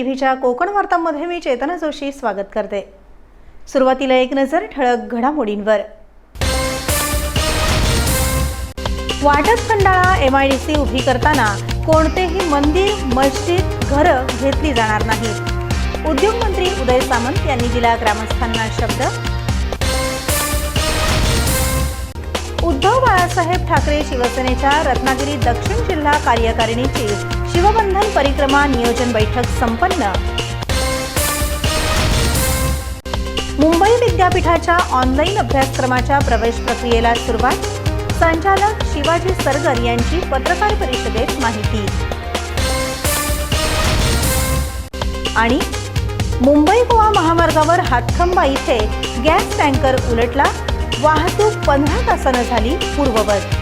व्हीच्या कोकण वार्तांमध्ये मी चेतना जोशी स्वागत करते. सुरुवातीला एक नजर ठळक घडामोडींवर. वाटप Khandala M I D C उभी करताना कोणतेही मंदिर मस्जिद घरं घेतली जाणार नाहीत. उद्योगमंत्री उदय सामंत यांनी दिला ग्रामस्थांना शब्द. उद्धव बाळासाहेब ठाकरे शिवसेनेच्या रत्नागिरी दक्षिण जिल्हा कार्यकारिणीची शिवबंधन परिक्रमा नियोजन बैठक संपन्न. मुंबई विद्यापीठाच्या ऑनलाईन अभ्यासक्रमाच्या प्रवेश प्रक्रियेला सुरुवात. संचालक शिवाजी सरगर यांची पत्रकार परिषदेत माहिती. आणि मुंबई गोवा महामार्गावर हातखंबा इथे गॅस टँकर उलटला. वाहतूक पंधरा तासानं झाली पूर्ववत.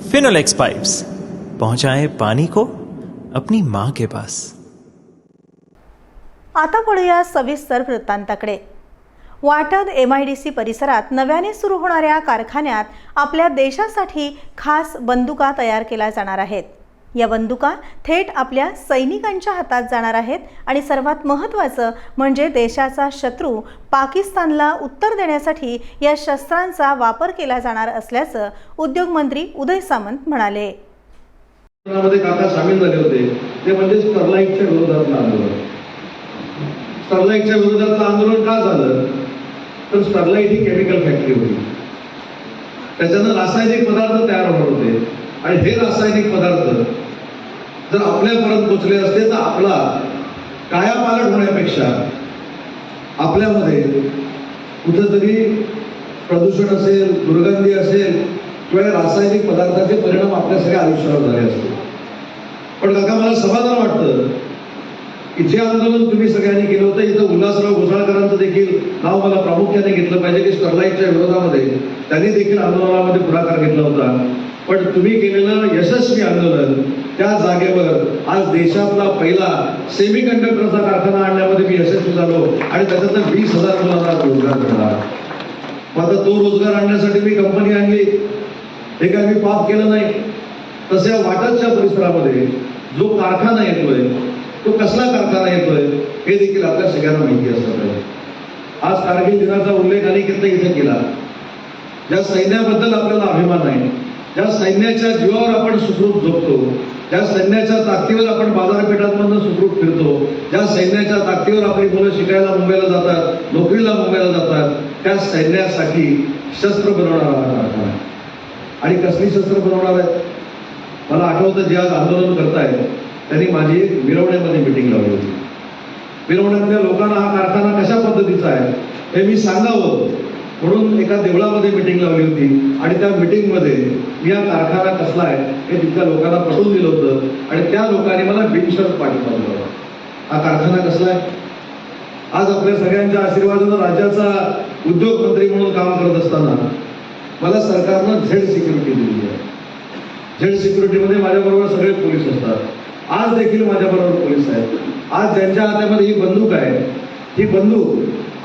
फिनोलेक्स पाइप्स पहुंचाए पानी को अपनी माँ के पास। आता वळूया सविस्तर वृत्तांताकडे. Vatad M I D C परिसरात नव्याने सुरू होणाऱ्या कारखान्यात आपल्या देशासाठी खास बंदुका तयार केल्या जाणार आहेत. या बंदुका थेट आपल्या सैनिकांच्या हातात जाणार आहेत आणि सर्वात महत्त्वाचं म्हणजे देशाचा शत्रू पाकिस्तानला उत्तर देण्यासाठी या शस्त्रांचा वापर केला जाणार असल्याचं उद्योगमंत्री उदय सामंत म्हणाले. मध्ये काका सामील झाले होते. ते म्हणजे स्टरलाईटच्या विरोधातलं आंदोलन. स्टरलाईटच्या विरोधातलं आंदोलन का झालं? तर स्टरलाईट ही केमिकल फॅक्टरी होती त्याच्यानं रासायनिक पदार्थ तयार होणार होते. आणि हे रासायनिक पदार्थ जर आपल्यापर्यंत पोचले असते तर आपला कायापालट होण्यापेक्षा आपल्यामध्ये कुठंतरी प्रदूषण असेल दुर्गंधी असेल किंवा या रासायनिक पदार्थाचे परिणाम आपल्या सगळ्या आयुष्यावर झाले असते पण काका मला समाधान वाटतं की जे आंदोलन तुम्ही सगळ्यांनी केलं होतं इथं उल्हासराव घोसाळकरांचं देखील नाव मला प्रामुख्याने घेतलं पाहिजे की स्टरलाईटच्या विरोधामध्ये त्यांनी देखील आंदोलनामध्ये पुढाकार घेतला होता. पण तुम्ही केलेलं यशस्वी आंदोलन त्या जागेवर आज देशातला पहिला सेमी कंडक्टरचा कारखाना आणण्यामध्ये मी यशस्वी झालो आणि त्याच्यातनं वीस हजार मुलांना रोजगार मिळाला. मग आता तो रोजगार आणण्यासाठी मी कंपनी आणली. हे काय मी पाप केलं नाही. तसे वाटतच्या परिसरामध्ये जो कारखाना येतोय तो कसला कारखाना येतोय हे देखील आपल्या सगळ्यांना माहिती असलं पाहिजे आज कारगिल दिनाचा उल्लेख अनेक इथे केला. ज्या सैन्याबद्दल आपल्याला अभिमान आहे ज्या सैन्याच्या जीवावर आपण सुखरूप झोपतो ज्या सैन्याच्या ताकदीवर आपण बाजारपेठांमधनं सुखरूप फिरतो ज्या सैन्याच्या ताकदीवर आपली मुलं शिकायला मुंबईला जातात नोकरीला मुंबईला जातात त्या सैन्यासाठी शस्त्र बनवणारा हा आणि कसली शस्त्र बनवणार आहेत? मला आठवतं जे आज आंदोलन करतायत त्यांनी माझी एक मिरवण्यामध्ये मिटिंग लावली होती. मिरवण्यातल्या लोकांना हा कारखाना कशा पद्धतीचा आहे हे मी सांगावं. म्हणून एका देवळामध्ये मिटिंग लावली होती. आणि त्या मिटिंगमध्ये मी हा कारखाना कसला आहे हे तिथल्या लोकांना पटवून दिलं होतं. आणि त्या लोकांनी मला बिनशर्त पाठिंबा दिला होता. हा कारखाना कसला आहे? आज आपल्या सगळ्यांच्या आशीर्वादानं राज्याचा उद्योगमंत्री म्हणून काम करत असताना मला सरकारनं झेड सिक्युरिटी दिली आहे. झेड सिक्युरिटीमध्ये माझ्याबरोबर सगळे पोलीस असतात. आज देखील माझ्याबरोबर पोलीस आहेत. आज ज्यांच्या हातामध्ये ही बंदूक आहे ही बंदूक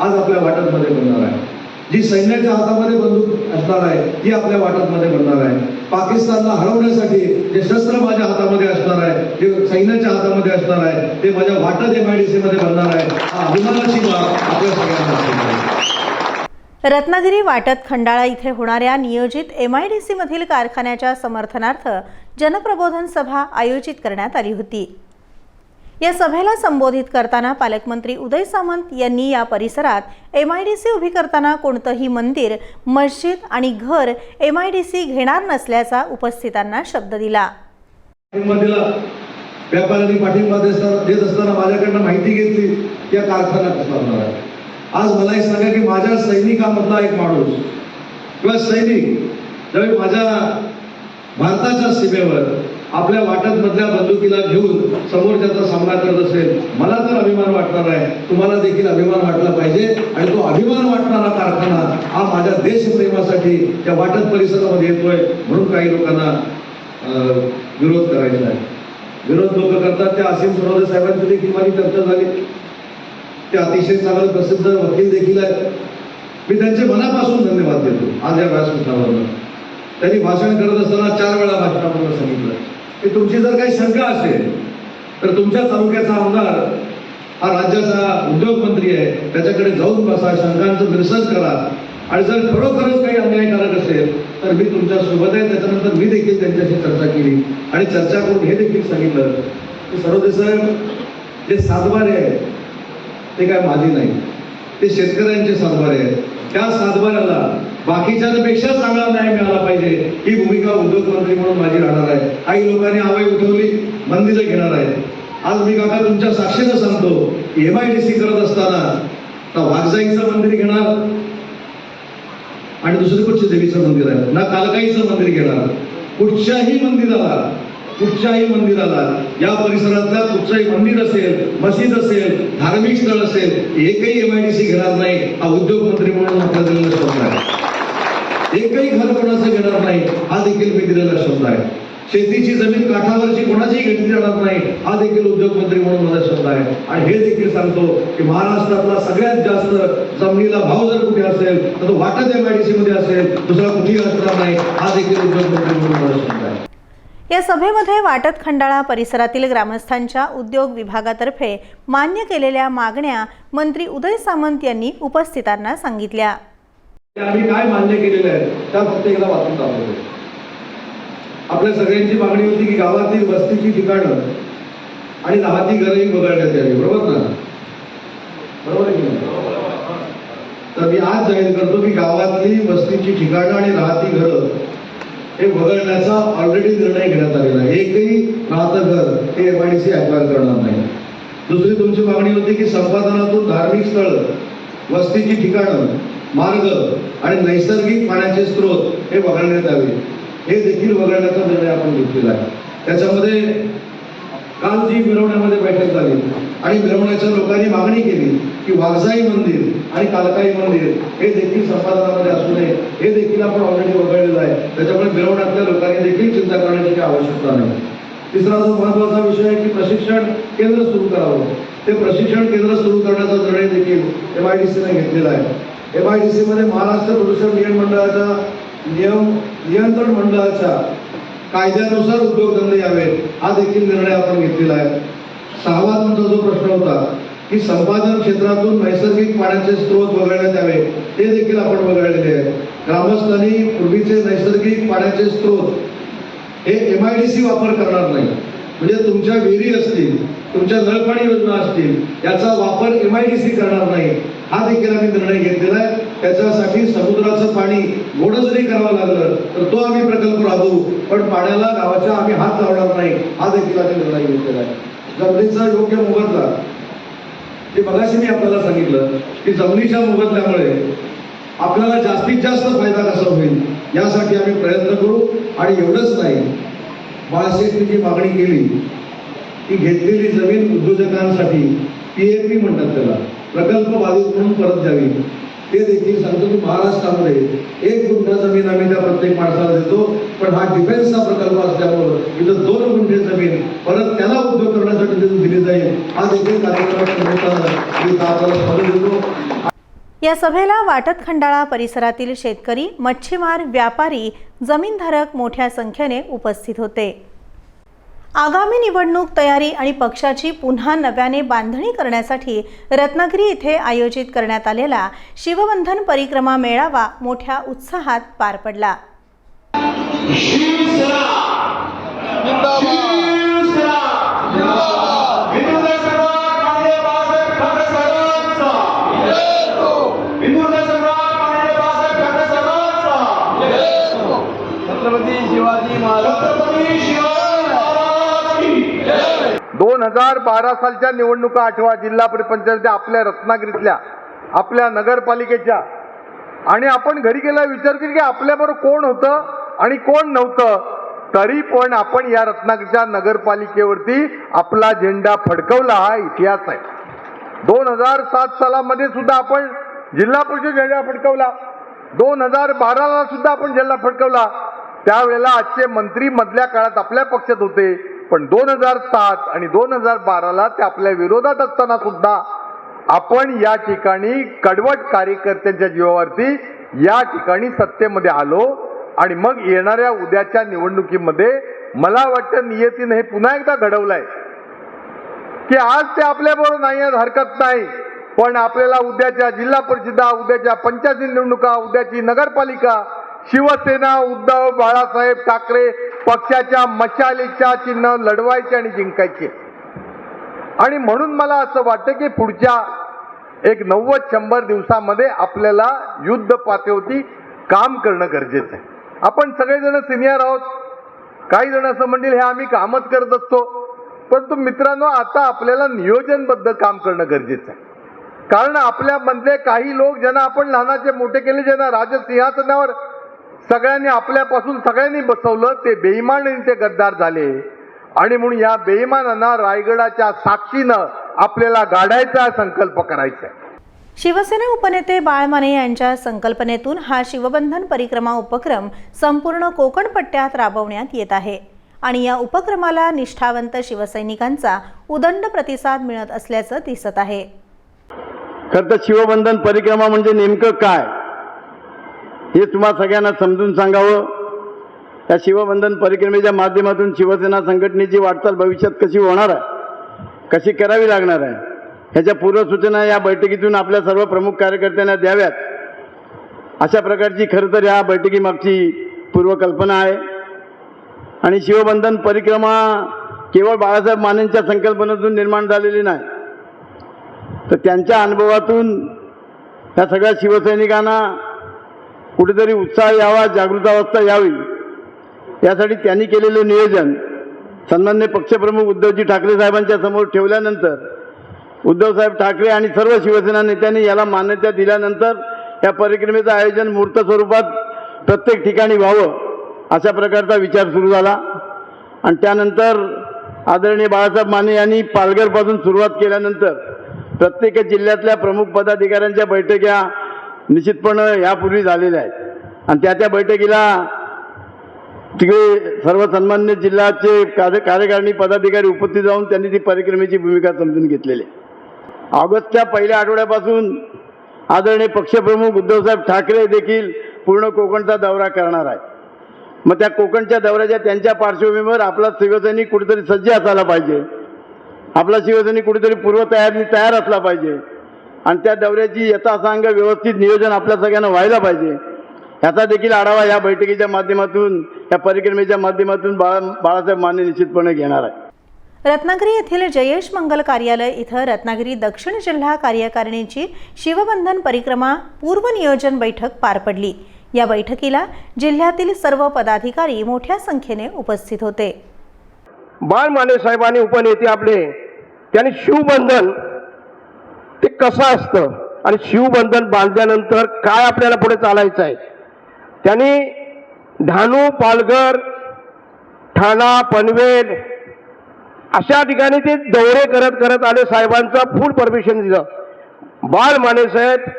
आज आपल्या वाटतमध्ये बनणार आहे. जी सैन्याच्या हातामध्ये बंदूक असणार आहे ती आपल्या वाटांमध्ये बनणार आहे. पाकिस्तानला हरवण्यासाठी जे शस्त्र माझ्या हातामध्ये असणार आहे जे सैन्याच्या हातामध्ये असणार आहे ते माझ्या वाटत एमआयडीसीमध्ये बनणार आहे. हा अभिमानाची बाब आपल्या सगळ्यांना रत्नागिरी वाटत खंडाळा इथे होणाऱ्या नियोजित एम आय डी सीमधील कारखान्याच्या समर्थनार्थ जनप्रबोधन सभा आयोजित करण्यात आली होती. या सभेला संबोधित करताना पालकमंत्री उदय सामंत यांनी या परिसरात एम आय डी सी उभी करताना कोणतंही मंदिर मस्जिद आणि घर एम आय डी सी घेणार नसल्याचा उपस्थितांना शब्द दिला. व्यापाऱ्यांनी पाठिंबा देत असताना माझ्याकडनं माहिती घेतली की या कारखाना कसा होणार आहे. आज मला एक सांगा की माझ्या सैनिकामधला एक माणूस किंवा सैनिक ज्यावेळी माझ्या भारताच्या सीमेवर आपल्या वाटत मधल्या बंदुकीला घेऊन समोरच्याचा सामना करत असेल मला तर अभिमान वाटणार आहे. तुम्हाला देखील अभिमान वाटला पाहिजे आणि तो अभिमान वाटणारा कारखाना हा माझ्या देशप्रेमासाठी त्या वाटत परिसरामध्ये येतोय म्हणून काही लोकांना विरोध करायचा आहे. विरोध लोक करतात. त्या असीम सरोदे साहेबांची देखील माझी चर्चा झाली. ते अतिशय चांगले प्रसिद्ध वकील देखील आहेत. मी त्यांचे मनापासून धन्यवाद देतो. आज या व्यासपीठावर त्यांनी भाषण करत असताना चार वेळा भाषणामध्ये सांगितलं. की तुमची जर काही शंका असेल तर तुमच्या तालुक्याचा आमदार हा राज्याचा उद्योगमंत्री आहे त्याच्याकडे जाऊन बसा शंकांचं निरसन करा. आणि जर खरोखरच काही अन्यायकारक असेल तर मी तुमच्यासोबत आहे. त्याच्यानंतर मी देखील त्यांच्याशी चर्चा केली. आणि चर्चा करून हे देखील सांगितलं की सरोदे साहेब जे सातबारे आहेत ते काय माझी नाही. ते शेतकऱ्यांचे सातबारे आहेत. त्या सातबाऱ्याला बाकीच्यापेक्षा चांगला न्याय मिळाला पाहिजे. ही भूमिका उद्योगमंत्री म्हणून माझी राहणार आहे. काही लोकांनी आवाई उठवली मंदिर घेणार आहे. आज मी काका तुमच्या साक्षीनं सांगतो एम आय डी सी करत असताना तर वाघजाईचं मंदिर घेणार आणि दुसरं कुठच्या देवीचं मंदिर आहे? ना कालकाईचं मंदिर घेणार. कुठच्याही मंदिराला कुठच्याही मंदिराला या परिसरातल्या कुठचंही मंदिर असेल मस्जिद असेल धार्मिक स्थळ असेल एकही एम आय डी सी घेणार नाही हा उद्योग मंत्री म्हणून आपल्या दिलेला आहे. एकही घर कोणाचं घेणार नाही हा देखील मी दिलेला शब्द आहे. शेतीची जमीन काठावरची कोणाचीही घेतली जाणार नाही हा देखील उद्योगमंत्री म्हणून माझा शब्द आहे. आणि हे देखील सांगतो की महाराष्ट्रातला सगळ्यात जास्त जमिनीला भाव जर कुठे असेल तर तो वाटत एमआयडीसी मध्ये असेल दुसरा कुठेही असणार नाही हा देखील उद्योगमंत्री म्हणून माझा शब्द आहे. या सभेमध्ये वाटत खंडाळा परिसरातील ग्रामस्थांच्या उद्योग विभागातर्फे मान्य केलेल्या मागण्या मंत्री उदय सामंत यांनी उपस्थितांना सांगितल्या. आम्ही काय मान्य केलेलं आहे त्या फक्त एकदा वाचून दाखवतो. आपल्या सगळ्यांची मागणी होती की गावातील वस्तीची ठिकाणं आणि राहती घरही वगळण्यात यावी बरोबर ना? बरोबर आहे की तर मी आज जाहीर करतो की गावातली वस्तीची ठिकाणं आणि राहती घरं हे वगळण्याचा ऑलरेडी निर्णय घेण्यात आलेला आहे. एकही राहतं घर हे M I D C acquire करणार नाही. दुसरी तुमची मागणी होती की संपादनातून धार्मिक स्थळ वस्तीची ठिकाणं मार्ग आणि नैसर्गिक पाण्याचे स्रोत हे वगळण्यात यावे. हे देखील वगळण्याचा निर्णय आपण घेतलेला आहे. त्याच्यामध्ये काल जी मिरवण्यामध्ये बैठक झाली. आणि मिरवण्याच्या लोकांनी मागणी केली की वाघजाई मंदिर आणि कालकाई मंदिर हे देखील संपादनामध्ये असू नये. हे देखील आपण ऑलरेडी वगळलेलं आहे. त्याच्यामुळे मिरवण्यातल्या लोकांनी देखील चिंता करण्याची काही आवश्यकता नाही. तिसरा जो महत्त्वाचा विषय आहे की प्रशिक्षण केंद्र सुरू करावं. ते प्रशिक्षण केंद्र सुरू करण्याचा निर्णय देखील एम आय डी सीने घेतलेला आहे. एम आय डी सी मध्ये महाराष्ट्र प्रदूषण नियम मंडळाचा नियम नियंत्रण मंडळाच्या कायद्यानुसार उद्योगधंदे यावेत हा देखील निर्णय आपण घेतलेला आहे. सहावा तुमचा जो प्रश्न होता की संपादन क्षेत्रातून नैसर्गिक पाण्याचे स्रोत वगळण्यात यावे ते देखील आपण वगळलेले आहे ग्रामस्थांनी पूर्वीचे नैसर्गिक पाण्याचे स्रोत हे एम आय डी सी वापर करणार नाही. म्हणजे तुमच्या विहिरी असतील तुमच्या नळपाणी योजना असतील याचा वापर एम आय डी सी करणार नाही. हा देखील आम्ही निर्णय घेतलेला आहे. त्याच्यासाठी समुद्राचं पाणी गोड जरी करावं लागलं तर तो आम्ही प्रकल्प राबवू. पण पाण्याला गावाच्या आम्ही हात लावणार नाही. हा देखील आम्ही निर्णय घेतलेला आहे. जमिनीचा योग्य मोबदला. ते मगाशी मी आपल्याला सांगितलं की जमिनीच्या मोबदल्यामुळे आपल्याला जास्तीत जास्त फायदा कसा होईल यासाठी आम्ही प्रयत्न करू. आणि एवढंच नाही बाळाशेठनी जी मागणी केली ती घेतलेली जमीन उद्योजकांसाठी पी ए पी म्हणतात त्याला. प्रकल्प बाधित म्हणून परत द्यावी. ते देखील सांगतो की महाराष्ट्रामध्ये एक गुंठा जमीन आम्ही त्या प्रत्येक माणसाला देतो पण हा डिफेन्सचा प्रकल्प असल्यामुळं इथं दोन गुंठे जमीन परत त्याला उद्योग करण्यासाठी तिथून दिली जाईल. हा देखील कार्यक्रम देतो. या सभेला वाटत खंडाळा परिसरातील शेतकरी मच्छीमार व्यापारी जमीनधारक मोठ्या संख्येने उपस्थित होते. आगामी निवडणूक तयारी आणि पक्षाची पुन्हा नव्याने बांधणी करण्यासाठी रत्नागिरी इथे आयोजित करण्यात आलेला शिवबंधन परिक्रमा मेळावा मोठ्या उत्साहात पार पडला. छत्रपती शिवाजी महाराज. हजार बारा सालच्या निवडणुका आठवा जिल्हा परिपंचायत आपल्या रत्नागिरीतल्या आपल्या नगरपालिकेच्या. आणि आपण घरी गेला विचार की आपल्याबरोबर कोण होतं आणि कोण नव्हतं? तरी पण आपण या रत्नागिरीच्या नगरपालिकेवरती आपला झेंडा फडकवला हा इतिहास आहे. दोन हजार सात सालामध्ये सुद्धा आपण जिल्हा परिषद झेंडा फडकवला. दोन हजार बाराला सुद्धा आपण झेंडा फडकवला. त्यावेळेला आजचे मंत्री मधल्या काळात आपल्या पक्षात होते. पण दोन हजार सात आणि दोन हजार बाराला ते आपल्या विरोधात असताना सुद्धा आपण या ठिकाणी कडवट कार्यकर्त्यांच्या जीवावरती या ठिकाणी सत्तेमध्ये आलो आणि मग येणाऱ्या उद्याच्या निवडणुकीमध्ये मला वाटतं नियतीनं हे पुन्हा एकदा घडवलंय. की आज ते आपल्याबरोबर नाही आहेत हरकत नाही. पण आपल्याला उद्याच्या जिल्हा परिषदा उद्याच्या पंचायती निवडणुका उद्याची नगरपालिका शिवसेना उद्धव बाळासाहेब ठाकरे पक्षाच्या मशालीच्या चिन्ह लढवायचे आणि जिंकायचे. आणि म्हणून मला असं वाटतं की पुढच्या एक नव्वद शंभर दिवसामध्ये आपल्याला युद्ध पातळीवरती काम करणं गरजेचं आहे. आपण सगळेजण सिनियर आहोत. काही जण असं म्हणतील हे आम्ही कामच करत असतो. परंतु मित्रांनो आता आपल्याला नियोजनबद्ध काम करणं गरजेचं आहे. कारण आपल्यामधले काही लोक ज्यांना आपण लहानाचे मोठे केले ज्यांना राजसिंहासनावर सगळ्यांनी आपल्यापासून सगळ्यांनी बसवलं ते बेईमान आणि ते गद्दार झाले. आणि म्हणून या बेईमानांना रायगडाच्या साक्षीनं आपल्याला गाडायचा संकल्प करायचा शिवसेना उपनेते बाळ माने यांच्या संकल्पनेतून हा शिवबंधन परिक्रमा उपक्रम संपूर्ण कोकण पट्ट्यात राबवण्यात येत आहे. आणि या उपक्रमाला निष्ठावंत शिवसैनिकांचा उदंड प्रतिसाद मिळत असल्याचं दिसत आहे. खरं तर शिवबंधन परिक्रमा म्हणजे नेमकं काय? हे तुम्हाला सगळ्यांना समजून सांगावं. या शिवबंधन परिक्रमेच्या माध्यमातून शिवसेना संघटनेची वाटचाल भविष्यात कशी होणार आहे? कशी करावी लागणार आहे? ह्याच्या पूर्वसूचना या बैठकीतून आपल्या सर्व प्रमुख कार्यकर्त्यांना द्याव्यात. अशा प्रकारची खरं तर या बैठकीमागची पूर्वकल्पना आहे. आणि शिवबंधन परिक्रमा केवळ बाळासाहेब मानेंच्या संकल्पनेतून निर्माण झालेली नाही. तर त्यांच्या अनुभवातून ह्या सगळ्या शिवसैनिकांना कुठेतरी उत्साह यावा जागृतावस्था यावी. यासाठी त्यांनी केलेलं नियोजन सन्मान्य पक्षप्रमुख उद्धवजी ठाकरे साहेबांच्या समोर ठेवल्यानंतर उद्धवसाहेब ठाकरे आणि सर्व शिवसेना नेत्यांनी याला मान्यता दिल्यानंतर या परिक्रमेचं आयोजन मूर्त स्वरूपात प्रत्येक ठिकाणी व्हावं अशा प्रकारचा विचार सुरू झाला. आणि त्यानंतर आदरणीय बाळासाहेब माने यांनी पालघरपासून सुरुवात केल्यानंतर प्रत्येक जिल्ह्यातल्या प्रमुख पदाधिकाऱ्यांच्या बैठक्या निश्चितपणे यापूर्वी झालेल्या आहेत. आणि त्या त्या बैठकीला तिकडे सर्व सन्मान्य जिल्ह्याचे कार्य कार्यकारिणी पदाधिकारी उपस्थित जाऊन त्यांनी ती परिक्रमेची भूमिका समजून घेतलेली आहे. ऑगस्टच्या पहिल्या आठवड्यापासून आदरणीय पक्षप्रमुख उद्धवसाहेब ठाकरे देखील पूर्ण कोकणचा दौरा करणार आहे मग त्या कोकणच्या दौऱ्याच्या त्यांच्या पार्श्वभूमीवर आपला शिवसैनिक कुठेतरी सज्ज असायला पाहिजे. आपला शिवसैनिक कुठेतरी पूर्वतयारी तयार असला पाहिजे. आणि त्या दौऱ्याची यथासांग व्यवस्थित नियोजन आपल्या सगळ्यांना व्हायला पाहिजे. ह्याचा देखील आढावा या बैठकीच्या माध्यमातून या परिक्रमेच्या माध्यमातून बाळा बाळासाहेब माने निश्चितपणे घेणार आहे रत्नागिरी येथील जयेश मंगल कार्यालय इथं रत्नागिरी दक्षिण जिल्हा कार्यकारिणीची शिवबंधन परिक्रमा पूर्वनियोजन बैठक पार पडली. या बैठकीला जिल्ह्यातील सर्व पदाधिकारी मोठ्या संख्येने उपस्थित होते. बाळ माने साहेबांनी उपनेते आपले त्यांनी शिवबंधन ते कसं असतं? आणि शिवबंधन बांधल्यानंतर काय आपल्याला पुढे चालायचं आहे? त्यांनी धानू पालघर ठाणा पनवेल अशा ठिकाणी ते दौरे करत करत आले. साहेबांचं फुल परमिशन दिलं. बाळ माने साहेब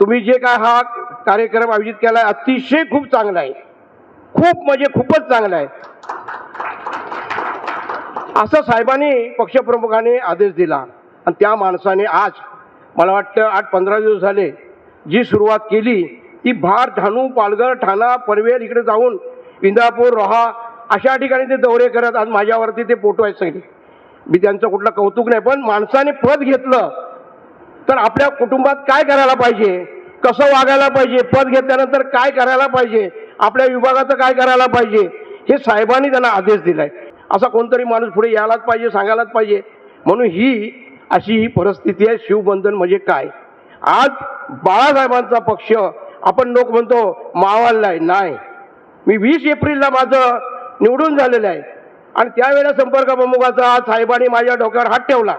तुम्ही जे काय हा कार्यक्रम आयोजित केला आहे अतिशय खूप चांगला आहे. खूप म्हणजे खूपच चांगला आहे. असं साहेबांनी पक्षप्रमुखाने आदेश दिला. आणि त्या माणसाने आज मला वाटतं आठ पंधरा दिवस झाले जी सुरुवात केली ती भार ठाणू पालघर ठाणा पनवेल इकडे जाऊन इंदापूर रोहा अशा ठिकाणी ते दौरे करत आज माझ्यावरती ते फोटो आहेत सगळे. मी त्यांचं कुठलं कौतुक नाही पण माणसाने पद घेतलं तर आपल्या कुटुंबात काय करायला पाहिजे? कसं वागायला पाहिजे? पद घेतल्यानंतर काय करायला पाहिजे? आपल्या विभागाचं काय करायला पाहिजे? हे साहेबांनी त्यांना आदेश दिला आहे असा कोणतरी माणूस पुढे यायलाच पाहिजे सांगायलाच पाहिजे. म्हणून ही अशी ही परिस्थिती आहे. शिवबंधन म्हणजे काय? आज बाळासाहेबांचा पक्ष आपण लोक म्हणतो मावाललाय नाही मी वीस एप्रिलला माझं निवडून झालेलं आहे. आणि त्यावेळेला संपर्क प्रमुखाचा आज साहेबांनी माझ्या डोक्यावर हात ठेवला.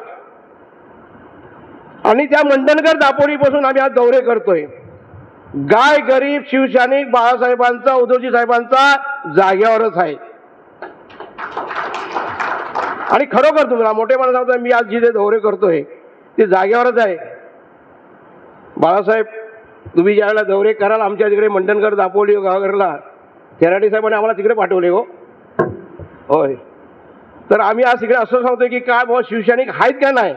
आणि त्या मंडणकर दापोलीपासून आम्ही आज दौरे करतोय. गाय गरीब शिवसैनिक बाळासाहेबांचा उद्धवजी साहेबांचा जाग्यावरच आहे. आणि खरोखर तुम्हाला मोठेपणा सांगतो मी आज जिथे दौरे करतोय ते जागेवरच आहे. बाळासाहेब तुम्ही ज्यावेळेला दौरे कराल आमच्या तिकडे मंडणकर दापोली गावघरला थेराडी साहेबांनी आम्हाला तिकडे पाठवले हो. होय. तर आम्ही आज तिकडे असं सांगतोय की काय बाबा शिवसैनिक आहेत का नाही?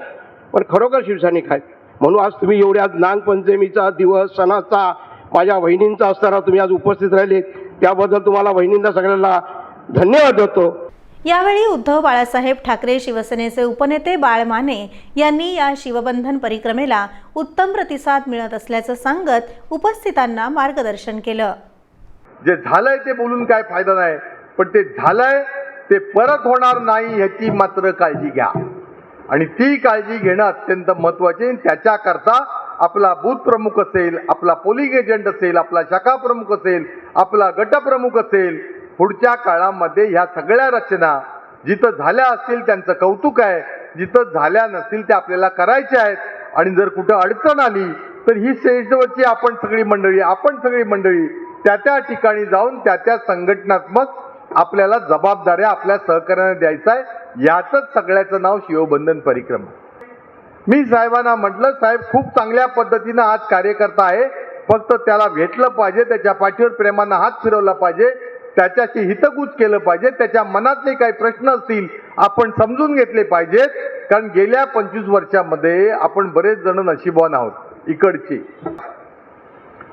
पण खरोखर शिवसैनिक आहेत. म्हणून आज तुम्ही एवढ्या आज नागपंचमीचा दिवस सणाचा माझ्या बहिणींचा असताना तुम्ही आज उपस्थित राहिले त्याबद्दल तुम्हाला बहिणींना सगळ्यांना धन्यवाद देतो. यावेळी उद्धव बाळासाहेब ठाकरे शिवसेनेचे उपनेते बाळ माने यांनी या शिवबंधन परिक्रमेला उत्तम प्रतिसाद मिळत असल्याचं सांगत उपस्थितांना मार्गदर्शन केलं. जे झालंय ते बोलून काय फायदा नाही पण ते झालंय ते परत होणार नाही ह्याची मात्र काळजी घ्या. आणि ती काळजी घेणं अत्यंत महत्त्वाचे त्याच्याकरता आपला बूथ प्रमुख असेल आपला पोलिंग एजंट असेल आपला शाखा प्रमुख असेल आपला गट प्रमुख असेल पुढच्या काळामध्ये ह्या सगळ्या रचना जिथं झाल्या असतील त्यांचं कौतुक आहे. जिथं झाल्या नसतील त्या आपल्याला करायच्या आहेत. आणि जर कुठं अडचण आली तर ही स्टेजवरची आपण सगळी मंडळी आपण सगळी मंडळी त्या त्या ठिकाणी जाऊन त्या त्या संघटनात्मक आपल्याला जबाबदाऱ्या आपल्या सहकार्याने द्यायचा आहे. याचंच सगळ्याचं नाव शिवबंधन परिक्रमा. मी साहेबांना म्हटलं साहेब खूप चांगल्या पद्धतीनं आज कार्यकर्ता आहे. फक्त त्याला भेटलं पाहिजे त्याच्या पाठीवर प्रेमानं हात फिरवला पाहिजे. त्याच्याशी हितकूच केलं पाहिजे त्याच्या मनातले काही प्रश्न असतील आपण समजून घेतले पाहिजेत. कारण गेल्या पंचवीस वर्षामध्ये आपण बरेच जण नशिबवान आहोत इकडचे.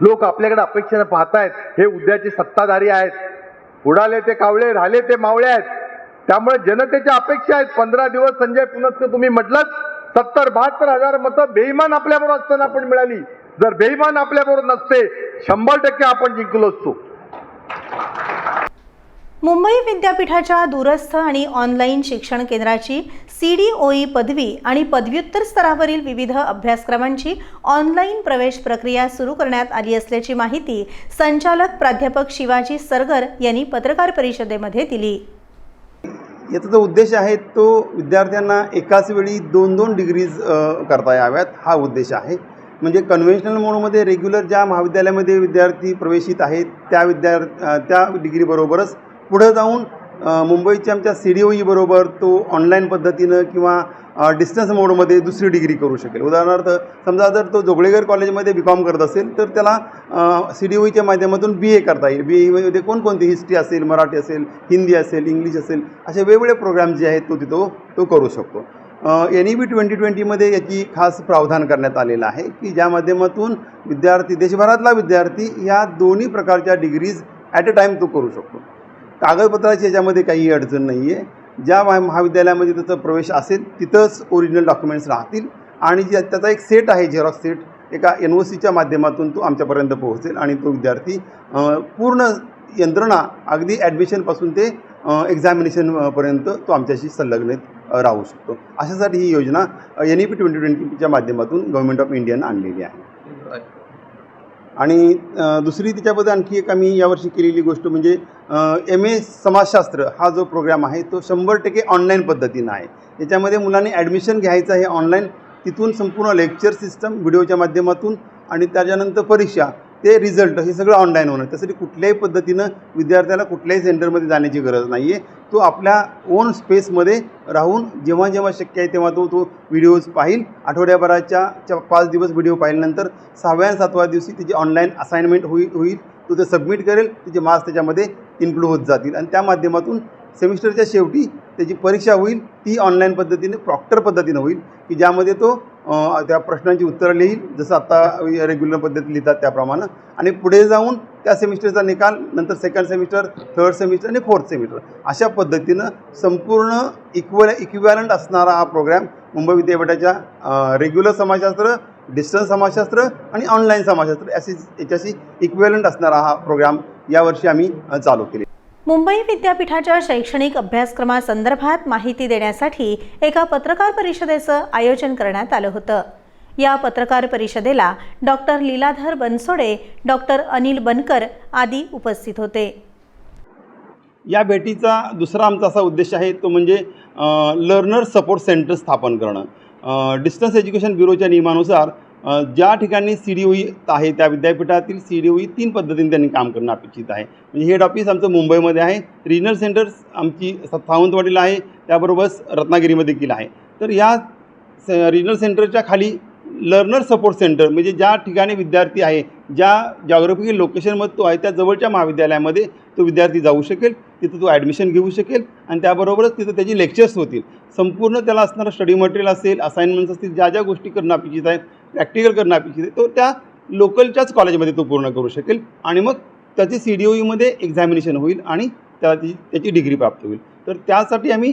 लोक आपल्याकडे अपेक्षेनं पाहतायत हे उद्याचे सत्ताधारी आहेत. उडाले ते कावळे राहिले ते मावळे आहेत. त्यामुळे जनतेच्या अपेक्षा आहेत पंधरा दिवस संजय पुनस्कर तुम्ही म्हटलं सत्तर बहात्तर हजार मतं बेईमान आपल्याबरोबर असताना आपण मिळाली. जर बेईमान आपल्याबरोबर नसते शंभर टक्के आपण जिंकलो असतो. मुंबई विद्यापीठाच्या दूरस्थ आणि ऑनलाईन शिक्षण केंद्राची सी डी ओ ई पदवी आणि पदव्युत्तर स्तरावरील विविध अभ्यासक्रमांची ऑनलाईन प्रवेश प्रक्रिया सुरू करण्यात आली असल्याची माहिती संचालक प्राध्यापक शिवाजी सरगर यांनी पत्रकार परिषदेमध्ये दिली. याचा जो उद्देश आहे तो विद्यार्थ्यांना एकाच वेळी दोन दोन डिग्रीज करता याव्यात. हा उद्देश आहे. म्हणजे कन्व्हेन्शनल मोडमध्ये रेग्युलर ज्या महाविद्यालयामध्ये विद्यार्थी प्रवेशित आहेत त्या विद्यार् त्या डिग्रीबरोबरच पुढं जाऊन मुंबईच्या आमच्या सी डी ओ ईबरोबर तो ऑनलाईन पद्धतीनं किंवा डिस्टन्स मोडमध्ये दुसरी डिग्री करू शकेल. उदाहरणार्थ समजा जर तो जोगळेगर कॉलेजमध्ये बी कॉम करत असेल तर त्याला सी डी ओईच्या माध्यमातून बी ए करता येईल. बी एमध्ये कोणकोणती हिस्ट्री असेल मराठी असेल हिंदी असेल इंग्लिश असेल असे वेगवेगळे प्रोग्राम जे आहेत तो तिथं तो करू शकतो. एन ई बी ट्वेंटी ट्वेंटीमध्ये याची खास प्रावधान करण्यात आलेलं आहे की ज्या माध्यमातून विद्यार्थी देशभरातला विद्यार्थी या दोन्ही प्रकारच्या डिग्रीज ॲट अ टाईम तो करू शकतो. कागदपत्राची याच्यामध्ये काही अडचण नाही आहे ज्या महाविद्यालयामध्ये त्याचा प्रवेश असेल तिथंच ओरिजिनल डॉक्युमेंट्स राहतील आणि जे त्याचा एक सेट आहे झेरॉक्स सेट एका एन ओ सीच्या माध्यमातून तो आमच्यापर्यंत पोहोचेल आणि तो विद्यार्थी पूर्ण यंत्रणा अगदी ॲडमिशनपासून ते एक्झामिनेशनपर्यंत तो आमच्याशी संलग्नित राहू शकतो. अशासाठी ही योजना एन ई पी ट्वेंटी ट्वेंटीच्या माध्यमातून गव्हर्मेंट ऑफ इंडियानं आणलेली आहे. आणि दुसरी तिच्याबद्दल आणखी एक आम्ही यावर्षी केलेली गोष्ट म्हणजे एम ए समाजशास्त्र हा जो प्रोग्राम आहे तो शंभर टक्के ऑनलाईन पद्धतीनं आहे. याच्यामध्ये मुलांनी ॲडमिशन घ्यायचं आहे ऑनलाईन तिथून संपूर्ण लेक्चर सिस्टम व्हिडिओच्या माध्यमातून आणि त्याच्यानंतर परीक्षा ते रिझल्ट हे सगळं ऑनलाईन होणार त्यासाठी कुठल्याही पद्धतीनं विद्यार्थ्याला कुठल्याही सेंटरमध्ये जाण्याची गरज नाही आहे तो आपल्या ओन स्पेसमध्ये राहून जेव्हा जेव्हा शक्य आहे तेव्हा तो तो व्हिडिओज पाहील. आठवड्याभराच्या पाच दिवस व्हिडिओ पाहिल्यानंतर सहाव्या आणि सातव्या दिवशी त्याची ऑनलाईन असाइनमेंट होईल होईल. तो ते सबमिट करेल. त्याचे मार्क्स त्याच्यामध्ये इन्क्लूड होत जातील. आणि त्या माध्यमातून सेमिस्टरच्या शेवटी त्याची परीक्षा होईल. ती ऑनलाईन पद्धतीने प्रॉक्टर पद्धतीनं होईल. की ज्यामध्ये तो त्या प्रश्नांची उत्तरं लिहील जसं आत्ता रेग्युलर पद्धतीत लिहितात त्याप्रमाणे. आणि पुढे जाऊन त्या सेमिस्टरचा निकाल नंतर सेकंड सेमिस्टर थर्ड सेमिस्टर आणि फोर्थ सेमिस्टर अशा पद्धतीनं संपूर्ण इक्वल इक्विवॅलंट असणारा हा प्रोग्रॅम मुंबई विद्यापीठाच्या रेग्युलर समाजशास्त्र डिस्टन्स समाजशास्त्र आणि ऑनलाईन समाजशास्त्र अशी याच्याशी इक्विवॅलंट असणारा हा प्रोग्राम यावर्षी आम्ही चालू केले मुंबई विद्यापीठाच्या शैक्षणिक अभ्यासक्रमासंदर्भात माहिती देण्यासाठी एका पत्रकार परिषदेचं आयोजन करण्यात आलं होतं. या पत्रकार परिषदेला डॉक्टर लीलाधर बनसोडे डॉक्टर अनिल बनकर आदी उपस्थित होते. या भेटीचा दुसरा आमचा असा उद्देश आहे तो म्हणजे लर्नर सपोर्ट सेंटर स्थापन करणं. डिस्टन्स एज्युकेशन ब्युरोच्या नियमानुसार ज्या ठिकाणी सी डी ओई आहे त्या विद्यापीठातील सी डी ओई तीन पद्धतीने त्यांनी काम करणं अपेक्षित आहे. म्हणजे हेड ऑफिस आमचं मुंबईमध्ये आहे रिजनल सेंटर्स आमची सावंतवाडीला आहे त्याबरोबर रत्नागिरीमध्ये देखील आहे. तर या रिजनल सेंटरच्या खाली लर्नर सपोर्ट सेंटर म्हणजे ज्या ठिकाणी विद्यार्थी आहे ज्या जॉग्राफिकल लोकेशनमध्ये तो आहे त्या जवळच्या महाविद्यालयामध्ये तो विद्यार्थी जाऊ शकेल तिथं तो ॲडमिशन घेऊ शकेल आणि त्याबरोबरच तिथं त्याची लेक्चर्स होतील. संपूर्ण त्याला असणारं स्टडी मटेरियल असेल असाइनमेंट्स असतील ज्या ज्या गोष्टी करणं अपेक्षित आहेत प्रॅक्टिकल करणं अपेक्षित आहे तो त्या लोकलच्याच कॉलेजमध्ये तो पूर्ण करू शकेल आणि मग त्याची सी डी ओईमध्ये एक्झामिनेशन होईल आणि त्याला त्याची डिग्री प्राप्त होईल. तर त्यासाठी आम्ही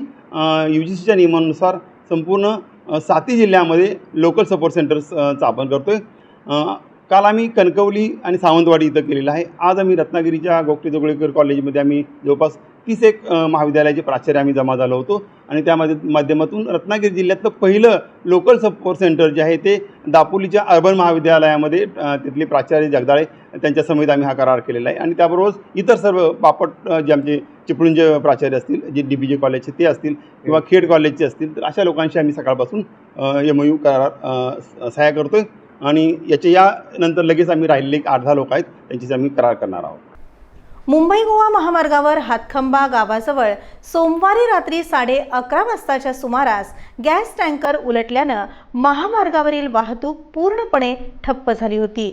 यू जी सीच्या नियमानुसार संपूर्ण अ, सातही जिल्ह्यामध्ये लोकल सपोर्ट सेंटर्स स्थापन करतो आहे काल आम्ही कणकवली आणि सावंतवाडी इथं केलेलं आहे. आज आम्ही रत्नागिरीच्या गोगटे जोगळेकर कॉलेजमध्ये आम्ही जवळपास तीस एक महाविद्यालयाचे प्राचार्य आम्ही जमा झालो होतो. आणि त्या माध्यमातून रत्नागिरी जिल्ह्यातलं पहिलं लोकल सपोर्ट सेंटर जे आहे ते दापोलीच्या अर्बन महाविद्यालयामध्ये तिथले प्राचार्य जगदाळे त्यांच्या समेत आम्ही हा करार केलेला आहे. आणि त्याबरोबरच इतर सर्व बापट जे आमचे चिपळूणचे प्राचार्य असतील जे डी बी जे कॉलेजचे ते असतील किंवा खेड कॉलेजचे असतील तर अशा लोकांशी आम्ही सकाळपासून एम यू करार सहाय्य करतो आहे आणि याच्या यानंतर लगेच आम्ही राहिलेले एक आठ दहा लोक आहेत त्यांच्याशी आम्ही करार करणार आहोत. मुंबई गोवा महामार्गावर हातखंबा गावाजवळ सोमवारी रात्री साडे अकरा वाजताच्या सुमारास गॅस टँकर उलटल्यानं महामार्गावरील वाहतूक पूर्णपणे ठप्प झाली होती.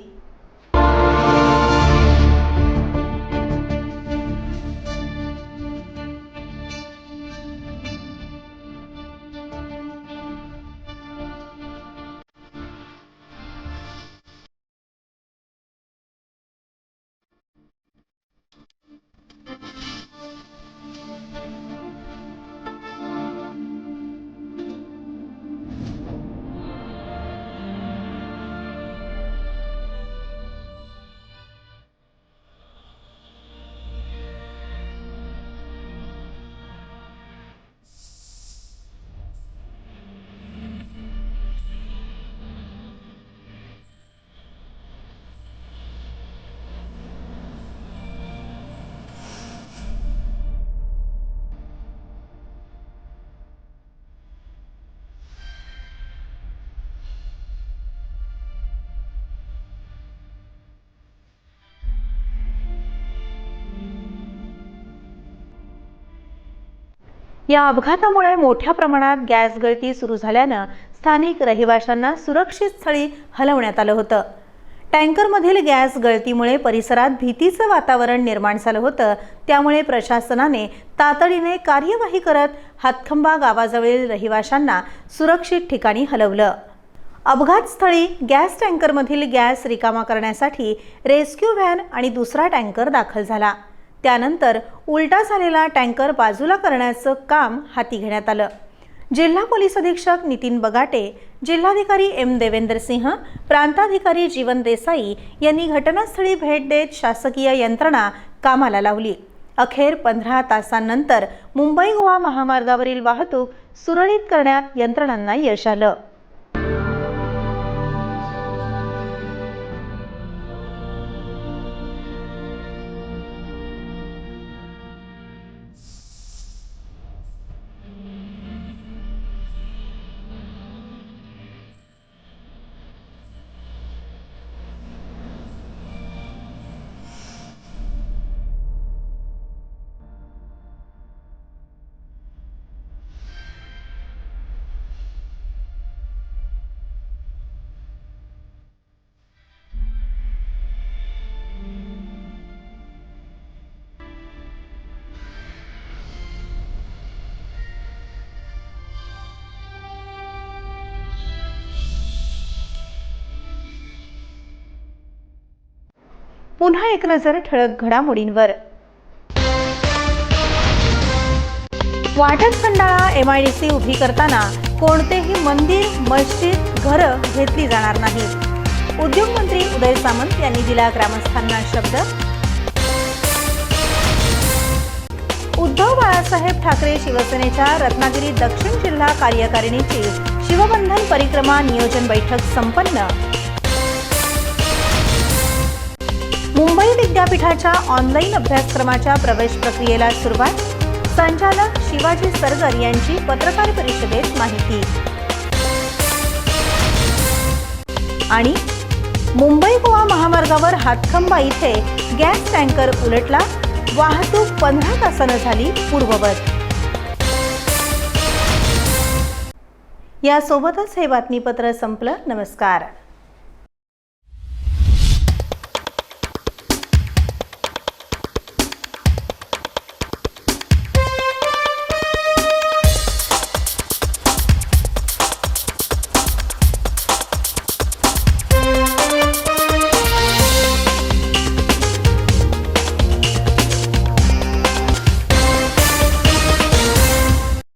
या अपघातामुळे मोठ्या प्रमाणात गॅस गळती सुरू झाल्यानं स्थानिक रहिवाशांना सुरक्षित स्थळी हलवण्यात आलं होतं. टँकरमधील गॅस गळतीमुळे परिसरात भीतीचं वातावरण निर्माण झालं होतं. त्यामुळे प्रशासनाने तातडीने कार्यवाही करत हातखंबा गावाजवळील रहिवाशांना सुरक्षित ठिकाणी हलवलं. अपघातस्थळी गॅस टँकरमधील गॅस रिकामा करण्यासाठी रेस्क्यू व्हॅन आणि दुसरा टँकर दाखल झाला. त्यानंतर उलटा झालेला टँकर बाजूला करण्याचं काम हाती घेण्यात आलं. जिल्हा पोलीस अधीक्षक नितीन बगाटे जिल्हाधिकारी एम देवेंद्र सिंह प्रांताधिकारी जीवन देसाई यांनी घटनास्थळी भेट देत शासकीय यंत्रणा कामाला लावली. अखेर पंधरा तासांनंतर मुंबई गोवा महामार्गावरील वाहतूक सुरळीत करण्यात यंत्रणांना यश आलं. पुन्हा एक नजर ठळक घडामोडींवर. वाटत Khandala M I D C उभी करताना कोणतेही मंदिर मस्जिद घरं घेतली जाणार नाहीत उद्योगमंत्री उदय सामंत यांनी दिला ग्रामस्थांना शब्द. उद्धव बाळासाहेब ठाकरे शिवसेनेच्या रत्नागिरी दक्षिण जिल्हा कार्यकारिणीची शिवबंधन परिक्रमा नियोजन बैठक संपन्न. मुंबई विद्यापीठाच्या ऑनलाईन अभ्यासक्रमाच्या प्रवेश प्रक्रियेला सुरुवात. संचालक शिवाजी सरगर यांची पत्रकार परिषदेत माहिती. आणि मुंबई गोवा महामार्गावर हातखंबा इथे गॅस टँकर उलटला. वाहतूक पंधरा तासानं झाली पूर्ववत. यासोबतच हे बातमीपत्र संपलं. नमस्कार.